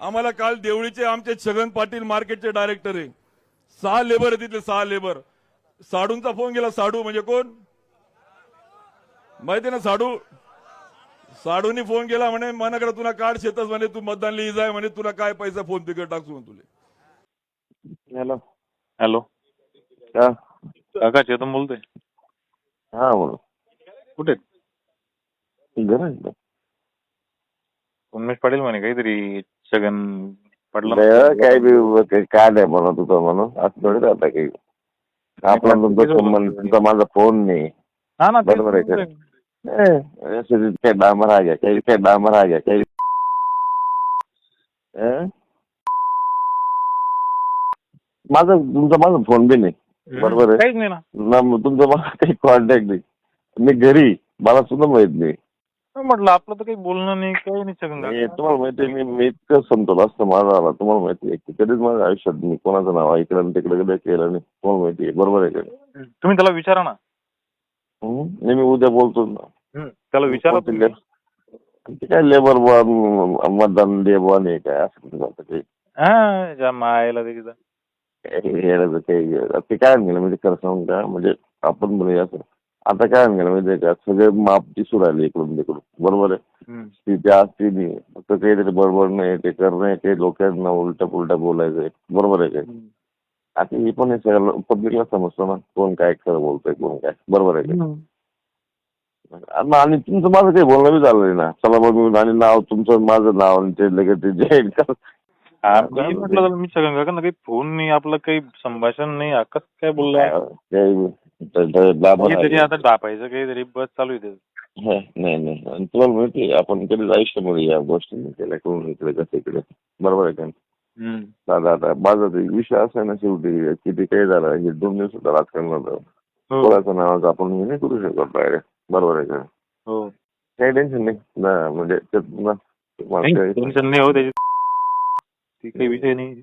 आम्हाला काल देवळीचे आमचे छगन पाटील मार्केटचे डायरेक्टर आहे. सहा लेबर आहे तिथले सहा लेबर. साडूंचा फोन गेला साडू म्हणजे कोण? माहिती ना साडू? साडूनी फोन केला म्हणे मनाकडे तुला कार्ड शेतच म्हणे तू मतदान लिही जाय म्हणे तुला काय पैसा फोन पे टाकू म्हणे तुले. हॅलो. हॅलो. काका चेतन बोलतोय. हा बोल. कुठे. उन्मेष पाटील म्हणे काहीतरी छगन पडला नाही, काय बी काही काय नाही म्हणत होतं म्हणून. असं थोडी राहता काही. आपला तुमचा म्हणजे तुमचा माझा फोन नाही. हा ना तेच बरोबर आहे का? बोलतोय. ए, ऐसे क्या डामर आ गया क्या क्या डामर आ गया क्या ए? माझा तुमचा माझा फोन बी नाही. बरोबर आहे. काहीच नाही ना. ना तुमचा मला काही कॉन्टॅक्ट नाही. मी घरी मला सुद्धा माहीत नाही. म्हटलं आपलं तर काही बोलणं नाही काही नाही हे. तुम्हाला माहिती आहे, मी मी इतकं समतोल असतं माझा आला तुम्हाला माहिती आहे की कधीच माझ्या आयुष्यात मी कोणाचं नाव इकडे आणि तिकडे कधी केलं नाही तुम्हाला माहिती आहे बरोबर आहे का तुम्ही त्याला विचारा ना हं? नाही मी उद्या बोलतो ना त्याला विचारा कोणते तुम्ही. ले- ते काय लेबर मतदान दे बुवा नाही काय असं कुठं काही हा ज्या मायला ते तिथं. काही येण्याचं काही ते काय गेलं म्हणजे खरं सांगू का म्हणजे आपण म्हणूया असं आता काय गेलं म्हणजे का? सगळे माप दिसू राहिले इकडून तिकडून. बरोबर आहे. ती त्या असती नाही फक्त काहीतरी बडबड नाही ते करणं ते लोकांना उलटा पुलटा बोलायचंय. बरोबर आहे काय? आता हे पण हे सगळं पब्लिकला समजतं ना कोण काय खरं बोलतोय कोण काय. बरोबर आहे का आणि तुमचं माझं काही बोलणं बी झालं नाही ना. चला बघ मी आणि नाव तुमचं माझं नाव आणि ते लगेच ते जॉईन कर. हा, मी काका काही फोन नाही आपलं काही संभाषण नाही आकाश काय बोलला काही ड- ड- डाबर तरी आहे. आता डापायचं काहीतरी बस चालू आहे त्याचं. हा, नाही नाही. आणि तुम्हाला माहिती आपण कधीच आयुष्यामध्ये या गोष्टी नाही केल्या करून इकडे कसं इकडे. बरोबर आहे का. दादा आता माझा विषय असा ना शेवटी किती काही झालं हे दोन राजकारण होतं. हो. कोणाचं नावाचं आपण हे नाही करू शकत डायरेक्ट बरोबर आहे का हो. काही टेन्शन नाही. म्हणजे टेन्शन नाही हो त्याची काही विषय नाही.